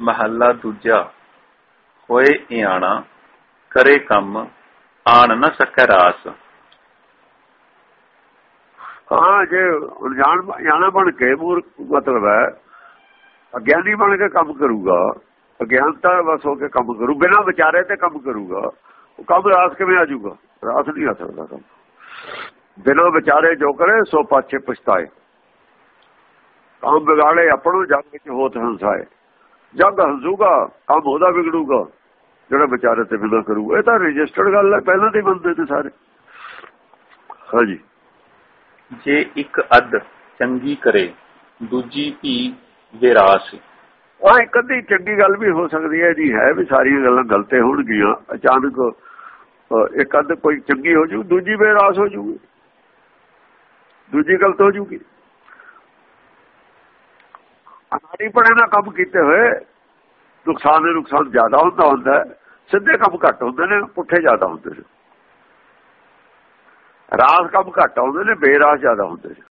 ਮਹੱਲਾ ਦੂਜਾ, ਹੋਏ ਇਆਣਾ, ਕਰੇ ਕੰਮ, ਆਣ ਨ ਸਕੈ ਰਾਸ। ਹਾਂ, ਜੇ ਅਣਜਾਣ ਜਾਣਾ ਬਣ ਕੇ ਮੂਰ ਮਤਲਬ ਹੈ, ਅਗਿਆਨੀ ਬਣ ਕੇ ਕੰਮ ਕਰੂਗਾ, ਅਗਿਆਨਤਾ ਵਸ ਹੋ ਕੇ ਕੰਮ ਕਰੂ, ਬਿਨਾਂ ਵਿਚਾਰੇ ਤੇ ਕੰਮ ਕਰੂਗਾ, ਉਹ ਕੰਮ ਰਾਸ ਕਿਵੇਂ ਆ ਜਾਊਗਾ? ਰਾਸ ਨਹੀਂ ਆ ਸਕਦਾ ਕੰਮ। ਬਿਨਾਂ ਵਿਚਾਰੇ ਜੋ ਕਰੇ, ਸੋ ਪਾਛੇ ਪਛਤਾਏ। ਕੰਮ ਵਿਗਾੜੇ, ਆਪਣੋ ਜਗ ਵਿੱਚ ਹੋਤ ਹੰਸਾਏ। ਜਗ ਹੰਸੂਗਾ ਕੰਮ ਉਹਦਾ ਵਿਗੜੂਗਾ ਜਿਹੜਾ ਵਿਚਾਰੇ ਤੇ ਬਿਨਾਂ ਕਰੂ ਇਹ ਤਾਂ ਰਜਿਸਟਰਡ ਗੱਲ ਹੈ ਪਹਿਲਾਂ ਦੇ ਬੰਦੇ ਤੇ ਸਾਰੇ। ਹਾਂਜੀ। ਜੇ ਇੱਕ ਅੱਧ ਚੰਗੀ ਕਰੇ ਦੂਜੀ ਧੀ ਵਿਰਾਸ ਆ ਇੱਕ ਅੱਧੀ ਚੰਗੀ ਗੱਲ ਵੀ ਹੋ ਸਕਦੀ ਹੈ ਜੀ ਹੈ ਵੀ ਸਾਰੀਆਂ ਗੱਲਾਂ ਗਲਤੇ ਹੋਣਗੀਆਂ। ਅਚਾਨਕ ਇੱਕ ਅੱਧ ਕੋਈ ਚੰਗੀ ਹੋ ਜੂ ਦੂਜੀ ਬੇਰਾਸ ਹੋ ਜੂਗੀ। ਦੂਜੀ ਗਲਤ ਹੋ ਜੂਗੀ। ਅਨਾੜੀ ਪੜੇ ਨਾਲ ਕੰਮ ਕੀਤੇ ਹੋਏ, ਨੁਕਸਾਨ ਦੇ ਨੁਕਸਾਨ ਜ਼ਿਆਦਾ ਹੁੰਦਾ ਹੁੰਦਾ ਸਿੱਧੇ ਕੰਮ ਘੱਟ ਹੁੰਦੇ ਨੇ, ਪੁੱਠੇ ਜ਼ਿਆਦਾ ਹੁੰਦੇ ਨੇ। ਰਾਸ ਕੰਮ ਘੱਟ ਆਉਂਦੇ ਨੇ, ਬੇਰਾਸ ਜ਼ਿਆਦਾ ਹੁੰਦੇ ਨੇ।